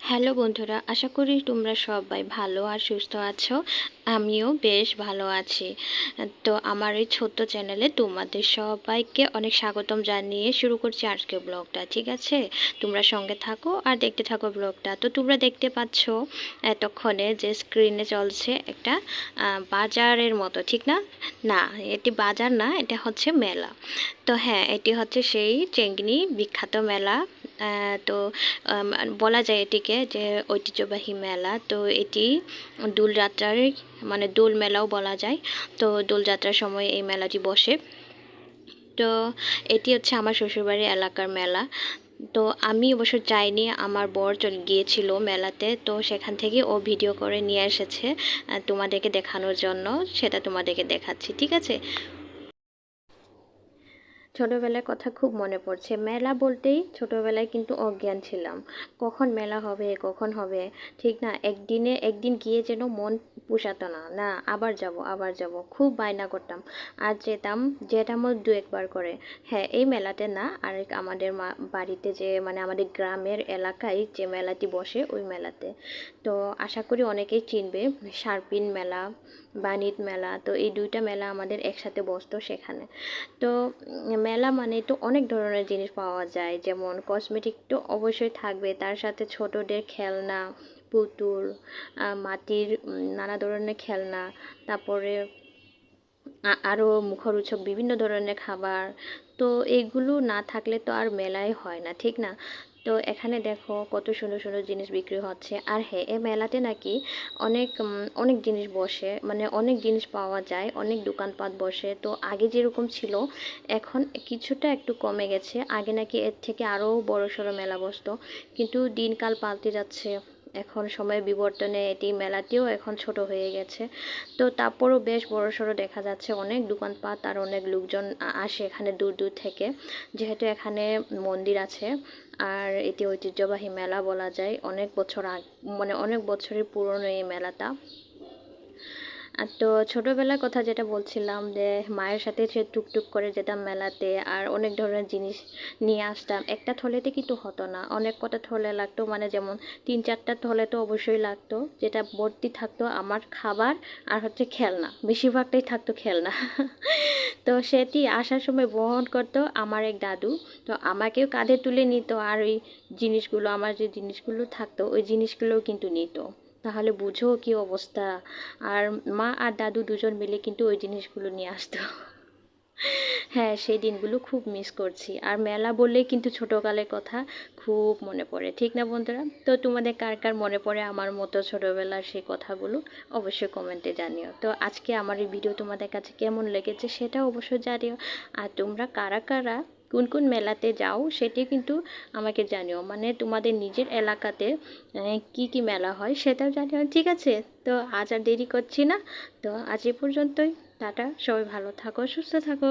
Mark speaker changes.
Speaker 1: Hello বন্ধুরা, আশা করি তোমরা সবাই ভালো আর সুস্থ আছো। আমিও বেশ ভালো আছি। তো আমার এই ছোট্ট চ্যানেলে তোমাদের সবাইকে অনেক স্বাগতম জানিয়ে শুরু করছি আজকের ব্লগটা, ঠিক আছে? তোমরা সঙ্গে থাকো আর দেখতে থাকো ব্লগটা। তো তোমরা দেখতে পাচ্ছ, এতক্ষণে যে স্ক্রিনে চলছে একটা বাজারের মতো, ঠিক না? না, এটি বাজার না, এটা হচ্ছে মেলা। তো হ্যাঁ এটি হচ্ছে সেই চেঙ্গিনি বিখ্যাত মেলা। তো বলা যায় এটিকে যে ঐতিহ্যবাহী মেলা। তো এটি দোলযাত্রার মানে দোল মেলাও বলা যায়। তো দোলযাত্রার সময় এই মেলাটি বসে। তো এটি হচ্ছে আমার শ্বশুরবাড়ির এলাকার মেলা। তো আমি অবশ্য যাইনি, আমার বর চলে গিয়েছিল মেলাতে। তো সেখান থেকে ও ভিডিও করে নিয়ে এসেছে তোমাদেরকে দেখানোর জন্য। সেটা তোমাদেরকে দেখাচ্ছি, ঠিক আছে? ছোটোবেলার কথা খুব মনে পড়ছে। মেলা বলতেই ছোটোবেলায় কিন্তু অজ্ঞান ছিলাম। কখন মেলা হবে, কখন হবে, ঠিক না? একদিনে, একদিন গিয়ে যেন মন পোষাতো না। না, আবার যাব আবার যাব। খুব বায়না করতাম। আর যেতাম যেতাম দু একবার করে। হ্যাঁ এই মেলাতে না, আরেক আমাদের বাড়িতে যে মানে আমাদের গ্রামের এলাকায় যে মেলাটি বসে, ওই মেলাতে। তো আশা করি অনেকেই চিনবে, সারপিন মেলা বাণিজ্য মেলা, তো এই দুইটা মেলা আমাদের একসাথে বসতো সেখানে। তো মেলা মানে তো অনেক ধরনের জিনিস পাওয়া যায়। যেমন কসমেটিক তো অবশ্যই থাকবে, তার সাথে ছোটদের খেলনা পুতুল মাটির নানা ধরনের খেলনা, তারপরে আরও মুখরোচক বিভিন্ন ধরনের খাবার। তো এইগুলো না থাকলে তো আর মেলাই হয় না, ঠিক না? তো এখানে দেখো কত সুন্দর সুন্দর জিনিস বিক্রি হচ্ছে। আর হ্যাঁ এই মেলাতে নাকি অনেক অনেক জিনিস বসে মানে অনেক জিনিস পাওয়া যায়, অনেক দোকানপাট বসে। তো আগে যেরকম ছিল, এখন কিছুটা একটু কমে গেছে। আগে নাকি এর থেকে আরও বড় সড়ো মেলা বসতো, কিন্তু দিনকাল পাল্টে যাচ্ছে। এখন সময়ের বিবর্তনে এটি মেলাটিও এখন ছোট হয়ে গেছে। তো তারপরও বেশ বড় সড়ো দেখা যাচ্ছে অনেক দোকানপাট আর অনেক লোকজন আসে এখানে দূর দূর থেকে। যেহেতু এখানে মন্দির আছে আর এটি ঐতিহ্যবাহী মেলা বলা যায়। অনেক বছর আগ মানে অনেক বছরের পুরনো এই মেলাটা। আর তো ছোটোবেলার কথা যেটা বলছিলাম যে মায়ের সাথে সে টুকটুক করে যেতাম মেলাতে আর অনেক ধরনের জিনিস নিয়ে আসতাম, একটা থলেতে কিন্তু হতো না। অনেক কটা থলে লাগতো মানে যেমন তিন চারটা থলে তো অবশ্যই লাগতো, যেটা ভর্তি থাকতো আমার খাবার আর হচ্ছে খেলনা, বেশিরভাগটাই থাকতো খেলনা। তো সেটি আসার সময় বহন করতো আমার এক দাদু, তো আমাকেও কাঁধে তুলে নিত আর ওই জিনিসগুলো, আমার যে জিনিসগুলো থাকতো, ওই জিনিসগুলোও কিন্তু নিত। তাহলে বুঝো কি অবস্থা। আর মা আর দাদু দুজন মিলে কিন্তু ওই জিনিসগুলো নিয়ে আসতো। হ্যাঁ সেই দিনগুলো খুব মিস করছি। আর মেলা বললেই কিন্তু ছোটোকালের কথা, খুব মনে পড়ে। ঠিক না বন্ধুরা? তো তোমাদের কার কার মনে পড়ে আমার মতো ছোটোবেলার সেই কথাগুলো, অবশ্যই কমেন্টে জানিও। তো আজকে আমার এই ভিডিও তোমাদের কাছে কেমন লেগেছে সেটা অবশ্যই জানিও। আর তোমরা কারা কারা কোন কোন মেলাতে যাও সেটি কিন্তু আমাকে জানিও। মানে তোমাদের নিজের এলাকাতে কি কি মেলা হয় সেটাও জানিও। ঠিক আছে? তো আজ আর দেরি করছি না। তো আজ এ পর্যন্তই। টাটা। সবাই ভালো থাকো, সুস্থ থাকো।